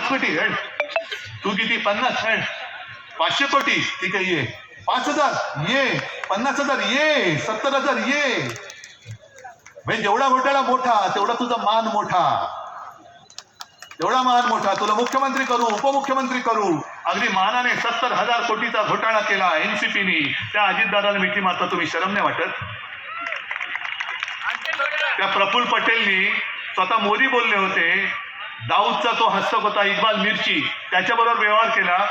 पाच कोटी हड. तू किती? पन्नास हड. पाचशे कोटी. ठीक आहे ये. पाच हजार. ये. पन्नास हजार. ये. सत्तर हजार. ये. म्हणजे जेवढा घोटाळा मोठा तेवढा तुझा मान मोठा. तेवढा मान मोठा तुला मुख्यमंत्री करू उपमुख्यमंत्री करू. अगदी मानाने सत्तर हजार कोटीचा घोटाळा केला एनसीपीने त्या अजितदादाला मिठी मारता तुम्ही. शरम नाही वाटत? त्या प्रफुल्ल पटेलनी स्वतः मोदी बोलले होते दाऊदचा तो हस्तक होता इक्बाल मिरची. त्याच्याबरोबर व्यवहार केला.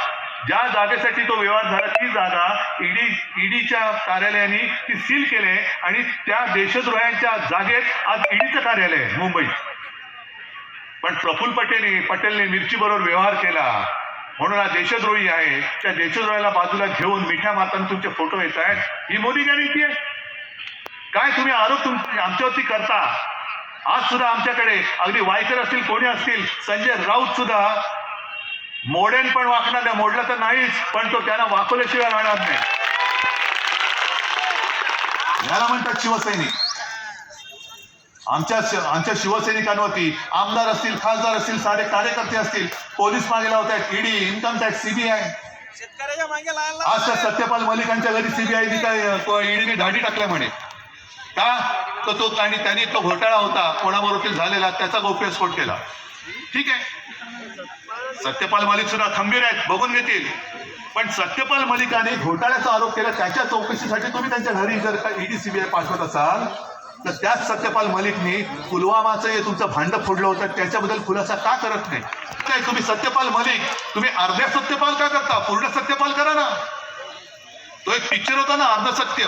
ज्या जागेसाठी तो व्यवहार झाला ती जागा ईडी ईडीच्या कार्यालयाने ती सील केले आणि त्या देशद्रोह्यांच्या जागेत आज ईडीचं कार्यालय आहे मुंबईत. पण प्रफुल्ल पटेलने पटेलने मिरची बरोबर व्यवहार केला. म्हणून हा देशद्रोही आहे. त्या देशद्रोहाला बाजूला घेऊन मिठ्या मातांना तुमचे फोटो येत आहेत. ही मोदी गॅरंटी आहे. काय तुम्ही आरोप तुम आमच्यावरती करता? आज सुद्धा आमच्याकडे अगदी वायकर असतील कोणी असतील संजय राऊत सुद्धा मोडेन पण वाकणार नाही मोडलं तर नाहीच पण तो त्यांना वाकवल्याशिवाय राहणार नाही. याला म्हणतात शिवसैनिक. आमच्या आमच्या शिवसैनिकांवरती आमदार असतील खासदार असतील सारे कार्यकर्ते असतील पोलीस मागे लावतात ईडी इन्कम टॅक्स सीबीआय शेतकऱ्याच्या मागे लायला आज तर सत्यपाल मलिकांच्या घरी सीबीआयनी काय ईडीने धाडी टाकल्या म्हणे का? तर तो आणि त्यांनी तो घोटाळा होता कोणाबरोबर झालेला त्याचा गोप्यस्फोट केला? ठीक आहे. सत्यपाल मलिक सुद्धा खंबीर आहेत बघून घेतील. पण सत्यपाल मलिकाने घोटाळ्याचा आरोप केला त्याच्या चौकशीसाठी तुम्ही त्यांच्या घरी जर का ईडी सीबीआय पाठवत असाल तर त्याच सत्यपाल मलिकनी पुलवामाचं हे तुमचं भांड फोडलं होतं त्याच्याबद्दल खुलासा का करत नाही? काय तुम्ही सत्यपाल मलिक तुम्ही अर्ध्या सत्यपाल का करता? पूर्ण सत्यपाल करा ना. तो एक पिक्चर होता ना अर्ध सत्य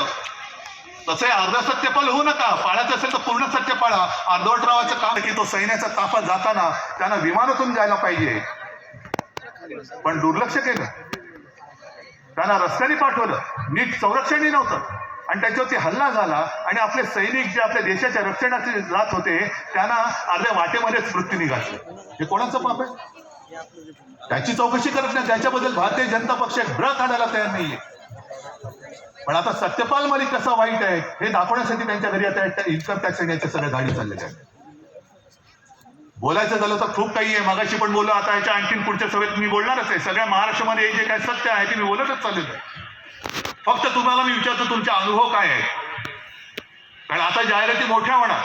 तसं हे अर्ध सत्यपाल होऊ नका. पाळायचं असेल तर पूर्ण सत्य पाळा. अर्धवटरावाचं काम की तो सैन्याचा ताफा जाताना त्यांना विमानातून जायला पाहिजे. पण दुर्लक्ष केलं. त्यांना रस्त्याने पाठवलं. नीट संरक्षणही नव्हतं. आणि त्याच्यावरती हल्ला झाला. आणि आपले सैनिक जे आपल्या देशाच्या रक्षणाचे जात होते त्यांना अर्ध्या वाटेमध्येच मृत्यू निघाले. हे कोणाचं पाप आहे? त्याची चौकशी करत नाही. त्याच्याबद्दल भारतीय जनता पक्ष एक ब्र काढायला तयार नाहीये. पण आता सत्यपाल मलिक कसा वाईट आहे हे दाखवण्यासाठी त्यांच्या घरी आता इन्कम टॅक्स आणि याच्या सगळ्या गाडी चाललेल्या आहेत. बोलायचं झालं तर खूप काही आहे. मगाशी पण बोललो आता याच्या आणखीन पुढच्या सभेत मी बोलणारच आहे. सगळ्या महाराष्ट्रामध्ये हे जे काय सत्य आहे ते मी बोलतच चाललेलं आहे. फक्त तुम्हाला मी विचारतो तुमचे अनुभव काय आहे कारण आता जाहिराती मोठ्या होणार.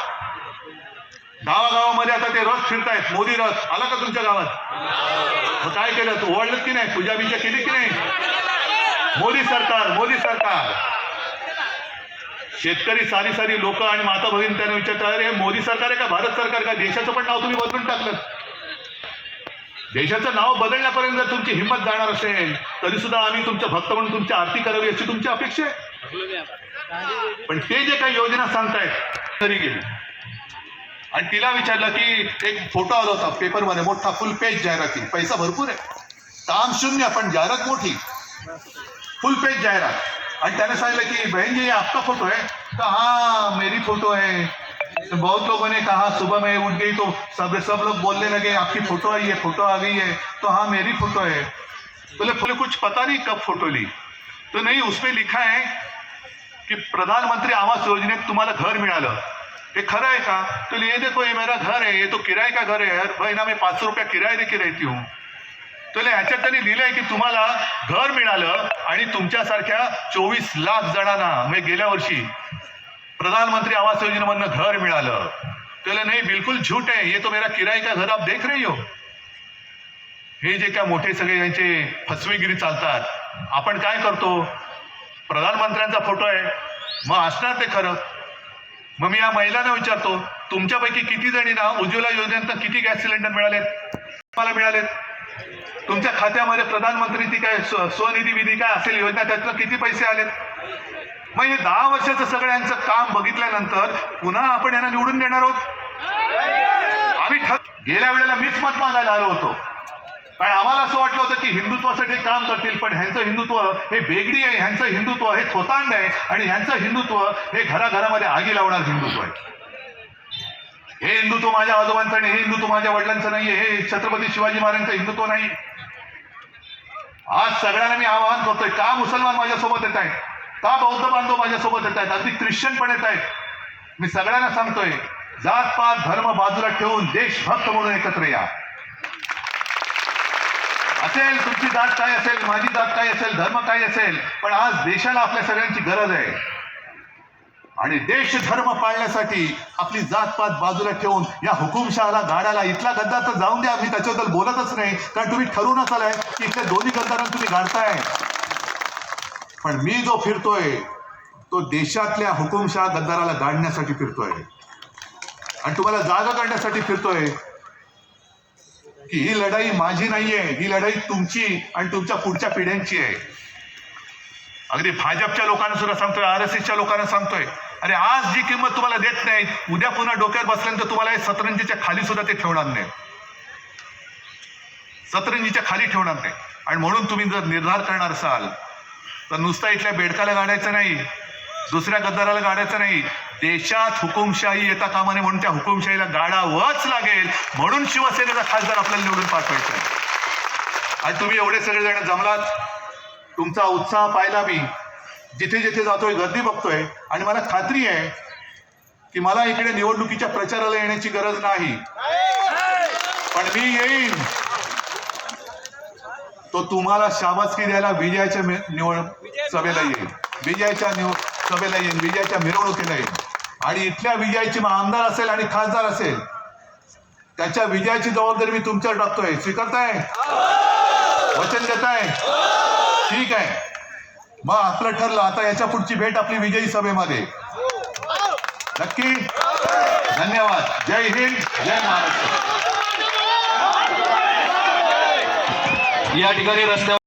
गावागावामध्ये आता ते रथ फिरतायत. मोदी रथ आला का तुमच्या गावात? काय केलं? ओवाळलं की नाही? पूजा बिजा केली की नाही? मोदी सरकार मोदी सरकार. शेतकरी सारी सारी लोक आणि माता भगिनी त्यांना विचारतात अरे हे मोदी सरकार आहे का भारत सरकार का? देशाचं पण नाव तुम्ही बदलून टाकलं. देशाचं नाव बदलण्यापर्यंत जर तुमची हिंमत जाणार असेल तरी सुद्धा आम्ही तुमच्या भक्त म्हणून तुमची आरती करावी अशी तुमची अपेक्षा आहे. पण ते जे काही योजना सांगतायत तरी गेली. आणि तिला विचारलं की एक फोटो आला होता पेपरमध्ये मोठा फुल पेज जाहिराती. पैसा भरपूर आहे. काम शून्य पण जाहिरात मोठी. फुल पेज जाहिरात। आणि त्याने सांगितलं की बहन जी आपका फ़ोटो है? तो हाँ मेरी फ़ोटो है। तो बहुत लोगों ने कहा, सुबह मैं उठ गई तो सब सब लोग बोलने लगे, आपकी फ़ोटो आई है, फ़ोटो आ गई है। तो हाँ मेरी फ़ोटो है। बोले बोले कुछ पता नहीं कब फ़ोटो ली? तो नहीं उसमें लिखा है कि प्रधानमंत्री आवास योजनेत तुम्हाला घर मिळालं हे खरं आहे का? तो ये देखो, ये मेरा घर है, ये तो किराए का घर है हर महीना मैं पाच सौ रुपया किराया देके रहती हूँ। तर ह्याच्यात त्यांनी लिहिलंय की तुम्हाला घर मिळालं आणि तुमच्यासारख्या चोवीस लाख जणांना म्हणजे गेल्या वर्षी प्रधानमंत्री आवास योजनेमधनं घर मिळालं. त्याला नाही बिलकुल झूट आहे. ये तो मेरा किराय का घर आप देख रही हो? हे जे काय मोठे सगळे यांचे फसवेगिरी चालतात आपण काय करतो? प्रधानमंत्र्यांचा फोटो आहे. मग असणार ते खरं. मग मी या महिलांना विचारतो तुमच्यापैकी किती जणींना उज्ज्वला योजनेतनं किती गॅस सिलेंडर मिळालेत? मला मिळालेत? तुमच्या खात्यामध्ये प्रधानमंत्री ती काय स्वनिधी विधी काय असेल योजना त्यातनं किती पैसे आलेत? मग हे दहा वर्षाचं सगळ्यांचं काम बघितल्यानंतर पुन्हा आपण यांना निवडून देणार आहोत? आम्ही ठक गेल्या वेळेला मीच मत मागायला आलो होतो. कारण आम्हाला असं वाटलं होतं की हिंदुत्वासाठी काम करतील पण ह्यांचं हिंदुत्व हे बेगडी आहे ह्यांचं हिंदुत्व हे थोतांड आहे आणि ह्यांचं हिंदुत्व हे घराघरामध्ये आगी लावणार हिंदुत्व आहे. हिंदुत्व माझ्या आजोबांचं नाही हे हिंदुत्व माझ्या वडिलांचं नाहीये हे छत्रपती शिवाजी महाराजांचं हिंदुत्व नाही. आज सगळ्यांना मी आवाहन करतोय का मुसलमान माझ्यासोबत येत आहेत? का बौद्ध बांधव माझ्यासोबत येत आहेत? अगदी ख्रिश्चन पण येत आहेत. मी सगळ्यांना सांगतोय जात पात धर्म बाजूला ठेवून देशभक्त म्हणून एकत्र या. असेल तुमची जात काय असेल माझी जात काय असेल धर्म काय असेल पण आज देशाला आपल्या सगळ्यांची गरज आहे. आणि देश धर्म पाळण्यासाठी आपली जातपात बाजूला ठेवून या हुकुमशहाला गाडाला इथला गद्दार तर जाऊन द्या मी त्याच्याबद्दल बोलतच नाही. कारण तुम्ही ठरवूनच आलाय की इथल्या दोन्ही गद्दारांना तुम्ही गाडताय. पण मी जो फिरतोय तो देशातल्या हुकुमशहा गद्दाराला गाडण्यासाठी फिरतोय. आणि तुम्हाला जागा करण्यासाठी फिरतोय. की ही लढाई माझी नाहीये ही लढाई तुमची आणि तुमच्या पुढच्या पिढ्यांची आहे. अगदी भाजपच्या लोकांना सुद्धा सांगतोय आर एस एसच्या लोकांना सांगतोय. अरे आज जी किंमत तुम्हाला देत नाही उद्या पुन्हा डोक्यात बसल्यानंतर तुम्हाला हे सतरंजीच्या खाली सुद्धा ते ठेवणार नाही सतरंजीच्या खाली ठेवणार नाही आणि म्हणून तुम्ही जर निर्धार करणार असाल तर नुसता इथल्या बेडकाला गाडायचं नाही दुसऱ्या गद्दाराला गाडायचं नाही. देशात हुकुमशाही येता कामाने म्हणून त्या हुकुमशाहीला गाडावंच लागेल. म्हणून शिवसेनेचा खासदार आपल्याला निवडून पाठवायचा आहे. आणि तुम्ही एवढे सगळे जण जमलात. तुमचा उत्साह पाहिला मी. जिथे जिथे जातोय गर्दी बघतोय. आणि मला खात्री आहे की मला इकडे निवडणुकीच्या प्रचाराला येण्याची गरज नाही. पण मी येईन. तो तुम्हाला शाबासकी द्यायला विजयाच्या निवड सभेला येईल विजयाच्या निव सभेला येईल विजयाच्या मिरवणुकीला येईल आणि इथल्या विजयाची मग आमदार असेल आणि खासदार असेल त्याच्या विजयाची जबाबदारी मी तुमच्यावर टाकतोय. स्वीकारताय? वचन देताय? ठीक आहे. मग आपलं ठरलं. आता याच्या पुढची भेट आपली विजयी सभेमध्ये. नक्की? धन्यवाद. जय हिंद जय महाराष्ट्र. या ठिकाणी रस्त्यावर